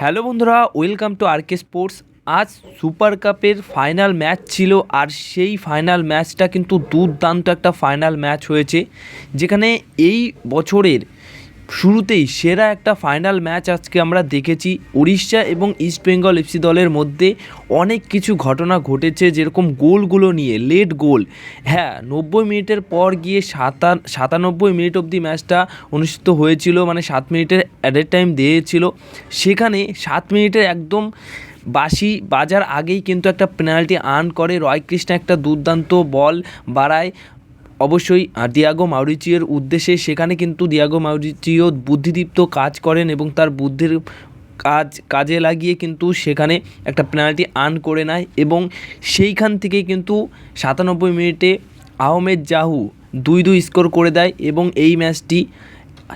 Hello বন্ধুরা, welcome to RK sports. আজ super কাপের ফাইনাল ম্যাচ ছিল আর সেই ফাইনাল ম্যাচটা কিন্তু দুর্দান্ত একটা ফাইনাল ম্যাচ হয়েছে, যেখানে এই বছরের শুরুতেই সেরা একটা ফাইনাল ম্যাচ আজকে আমরা দেখেছি উড়িষ্যা এবং ইস্ট বেঙ্গল এফসি দলের মধ্যে অনেক কিছু ঘটনা ঘটেছে, যেরকম গোলগুলো নিয়ে লেট গোল হ্যাঁ নব্বই মিনিটের পর গিয়ে সাতা, সাতানব্বই মিনিট অবধি ম্যাচটা অনুষ্ঠিত হয়েছিল মানে সাত মিনিটের অ্যাডের টাইম দিয়েছিল। সেখানে সাত মিনিটের একদম বাসি বাজার আগেই কিন্তু একটা পেনাল্টি আর্ন করে। রয় কৃষ্ণ একটা দুর্দান্ত বল বাড়ায়। অবশ্যই দিয়াগো মাউরিচিওর উদ্দেশ্যে সেখানে কিন্তু দিয়াগো মাউরিচিও বুদ্ধিদীপ্ত কাজ করেন এবং তার বুদ্ধির কাজ কাজে লাগিয়ে কিন্তু সেখানে একটা পেনাল্টি আর্ন করে নেয় এবং সেইখান থেকেই কিন্তু সাতানব্বই মিনিটে আহমেদ জাহু দুই দুই স্কোর করে দেয় এবং এই ম্যাচটি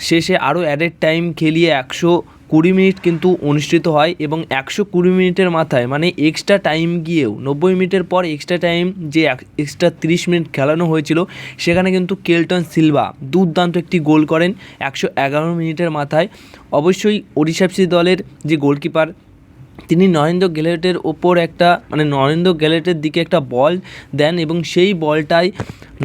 শেষে আরও অ্যাডেড টাইম খেলিয়ে একশো কুড়ি মিনিট কিন্তু অনুষ্ঠিত হয় এবং একশো কুড়ি মিনিটের মাথায় মানে এক্সট্রা টাইম গিয়েও, নব্বই মিনিটের পর এক্সট্রা টাইম যে এক্সট্রা তিরিশ মিনিট খেলানো হয়েছিল, সেখানে কিন্তু কেলটন সিলভা দুর্দান্ত একটি গোল করেন একশো এগারো মিনিটের মাথায়। অবশ্যই ওড়িশা এফসি দলের যে গোলকিপার তিনি নরেন্দ্র গ্যালেটের ওপর একটা মানে নরেন্দ্র গ্যালেটের দিকে একটা বল দেন এবং সেই বলটাই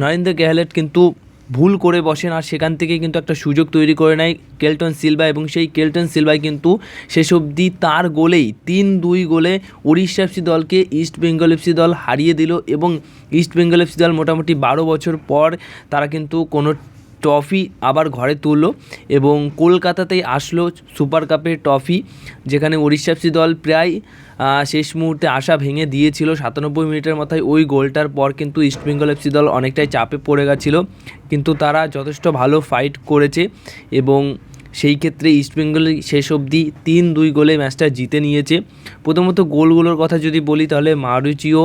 নরেন্দ্র গ্যালেট কিন্তু ভুল করে বসেন আর সেখান থেকে কিন্তু একটা সুযোগ তৈরি করে নেয় কেলটন সিলভা এবং সেই কেলটন সিলভাই কিন্তু শেষ অবধি তার গোলেই তিন দুই গোলে উড়িষ্যা এফসি দলকে ইস্ট বেঙ্গল এফসি দল হারিয়ে দিল এবং ইস্ট বেঙ্গল এফসি দল মোটামুটি বারো বছর পর তারা কিন্তু কোনো ট্রফি আবার ঘরে তুললো এবং কলকাতাতেই আসলো সুপার কাপের ট্রফি, যেখানে উড়িষ্যা দল প্রায় শেষ মুহূর্তে আশা ভেঙে দিয়েছিল। সাতানব্বই মিনিটের মাথায় ওই গোলটার পর কিন্তু ইস্টবেঙ্গল এফসি দল অনেকটাই চাপে পড়ে গেছিল। কিন্তু তারা যথেষ্ট ভালো ফাইট করেছে এবং সেই ক্ষেত্রে ইস্টবেঙ্গল শেষ অবধি তিন দুই গোলে ম্যাচটা জিতে নিয়েছে। প্রথমত গোলগুলোর কথা যদি বলি, তাহলে মারুচিও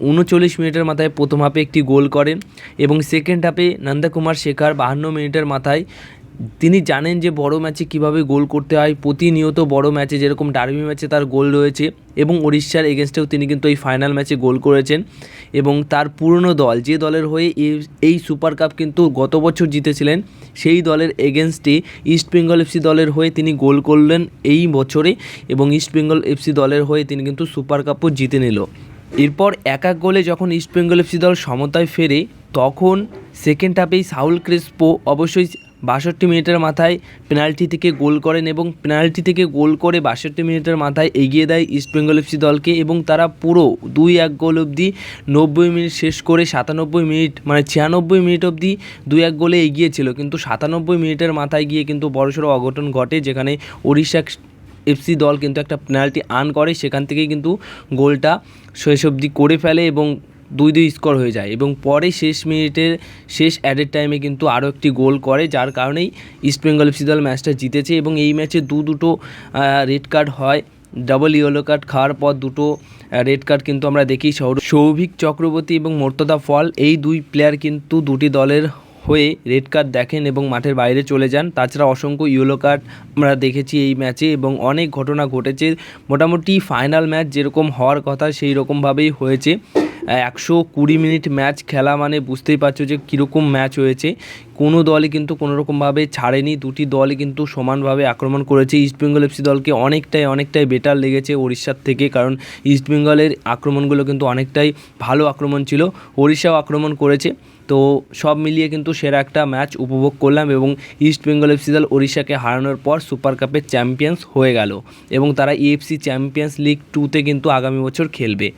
উনচল্লিশ মিনিটের মাথায় প্রথম হাফে একটি গোল করেন এবং সেকেন্ড হাফে নন্দকুমার শেখার বাহান্ন মিনিটের মাথায় তিনি জানেন যে বড় ম্যাচে কীভাবে গোল করতে হয়। প্রতিনিয়ত বড় ম্যাচে যেরকম ডার্বি ম্যাচে তার গোল রয়েছে এবং উড়িষ্যার এগেনস্টেও তিনি কিন্তু এই ফাইনাল ম্যাচে গোল করেছেন এবং তার পুরনো দল, যে দলের হয়ে এই- সুপার কাপ কিন্তু গত বছর জিতেছিলেন, সেই দলের এগেনস্টে ইস্ট বেঙ্গল এফসি দলের হয়ে তিনি গোল করলেন এই বছরে এবং ইস্ট বেঙ্গল এফসি দলের হয়ে তিনি কিন্তু সুপার কাপও জিতে নিল। এরপর এক এক গোলে যখন ইস্ট বেঙ্গল এফসি দল সমতায় ফেরে তখন সেকেন্ড হাফেই সাউল ক্রেসপো অবশ্যই বাষট্টি মিনিটের মাথায় পেনাল্টি থেকে গোল করেন এবং পেনাল্টি থেকে গোল করে বাষট্টি মিনিটের মাথায় এগিয়ে দেয় ইস্ট বেঙ্গল এফসি দলকে এবং তারা পুরো দুই এক গোল অবধি নব্বই মিনিট শেষ করে সাতানব্বই মিনিট মানে ছিয়ানব্বই মিনিট অবধি দুই এক গোলে এগিয়ে ছিল কিন্তু সাতানব্বই মিনিটের মাথায় গিয়ে কিন্তু বড়সড় অঘটন ঘটে যেখানে ওড়িশা এফসি দল কিন্তু একটা পেনাল্টি আর্ন করে, সেখান থেকেই কিন্তু গোলটা শেষ অবধি করে ফেলে এবং দুই দুই স্কোর হয়ে যায় এবং পরে শেষ মিনিটের শেষ অ্যাডেড টাইমে কিন্তু আরও একটি গোল করে, যার কারণেই ইস্ট বেঙ্গল এফসি দল ম্যাচটা জিতেছে এবং এই ম্যাচে দু দুটো রেড কার্ড হয়। ডাবল ইয়েলো কার্ড খাওয়ার পর দুটো রেড কার্ড কিন্তু আমরা দেখি সৌভিক চক্রবর্তী এবং মর্তদা ফল, এই দুই প্লেয়ার কিন্তু দুটি দলের হয়ে রেড কার্ড দেখেন এবং মাঠের বাইরে চলে যান। তাছাড়া অসংখ্য ইয়েলো কার্ড আমরা দেখেছি এই ম্যাচে এবং অনেক ঘটনা ঘটেছে। মোটামুটি ফাইনাল ম্যাচ যেরকম হওয়ার কথা সেই রকমভাবেই হয়েছে। একশো কুড়ি মিনিট ম্যাচ খেলা মানে বুঝতেই পারছ যে কীরকম ম্যাচ হয়েছে। কোনো দলই কিন্তু কোনো রকমভাবে ছাড়েনি। দুটি দলই কিন্তু সমানভাবে আক্রমণ করেছে। ইস্টবেঙ্গল এফসি দলকে অনেকটাই অনেকটাই বেটার লেগেছে উড়িষ্যার থেকে। কারণ ইস্টবেঙ্গলের আক্রমণগুলো কিন্তু অনেকটাই ভালো আক্রমণ ছিল। ওড়িশাও আক্রমণ করেছে। তো সব মিলিয়ে কিন্তু সেরা একটা ম্যাচ উপভোগ করলাম এবং ইস্ট বেঙ্গল এফসি দল ওড়িশাকে হারানোর পর সুপার কাপের চ্যাম্পিয়ন্স হয়ে গেল এবং তারা ইএফসি চ্যাম্পিয়ন্স লিগ টুতে কিন্তু আগামী বছর খেলবে।